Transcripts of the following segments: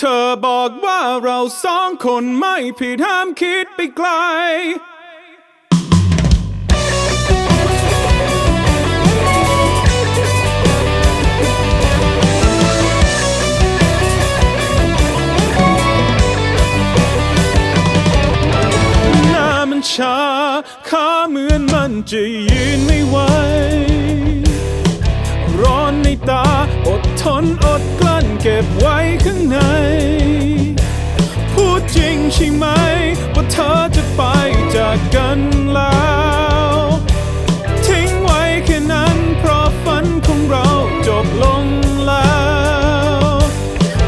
เธอบอกว่าเราสองคนไม่ผิดห้ามคิดไปไกล หน้ามันชาขาเหมือนมันจะยืนไม่ไหว ร้อนในตา ทนอดกลั้นเก็บไว้ข้างใน พูดจริงใช่ไหม ว่าเธอจะไปจากกันแล้ว ทิ้งไว้แค่นั้นเพราะฝันของเราจบลงแล้ว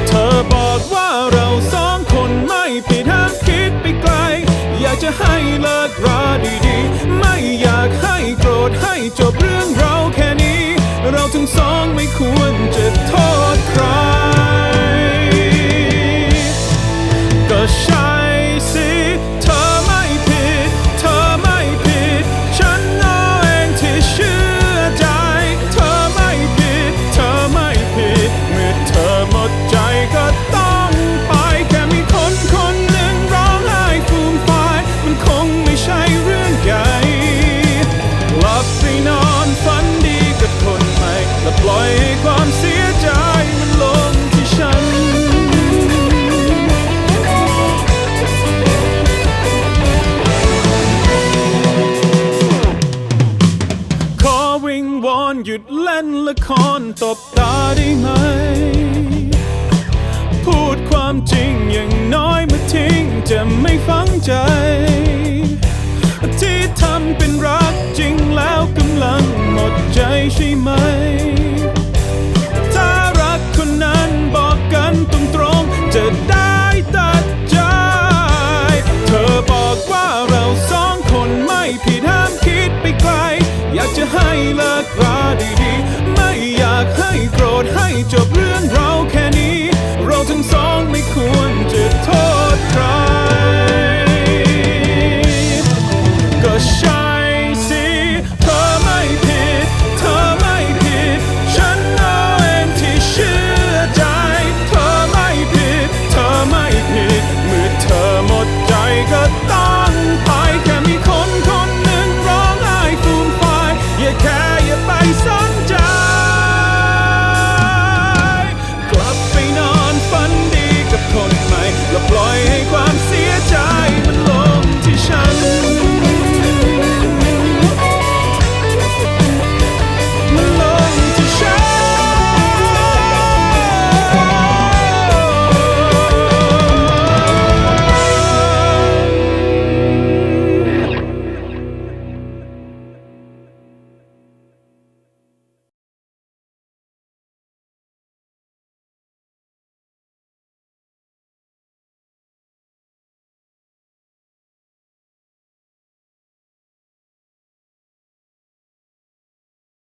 เธอบอกว่าเราสองคนไม่ผิดห้ามคิดไปไกล อยากจะให้เลิกราดีๆ ไม่อยากให้โกรธให้จบเรื่อง วอนหยุดเล่นละครตบตาได้ไหม พูดความจริงอย่างน้อยมาทิ้งจะไม่ฟังใจ ที่ทำเป็นรักจริ เลิกราดีๆ ไม่อยากให้โกรธให้จบเรื่องเราแค่นี้ เราทั้งสอง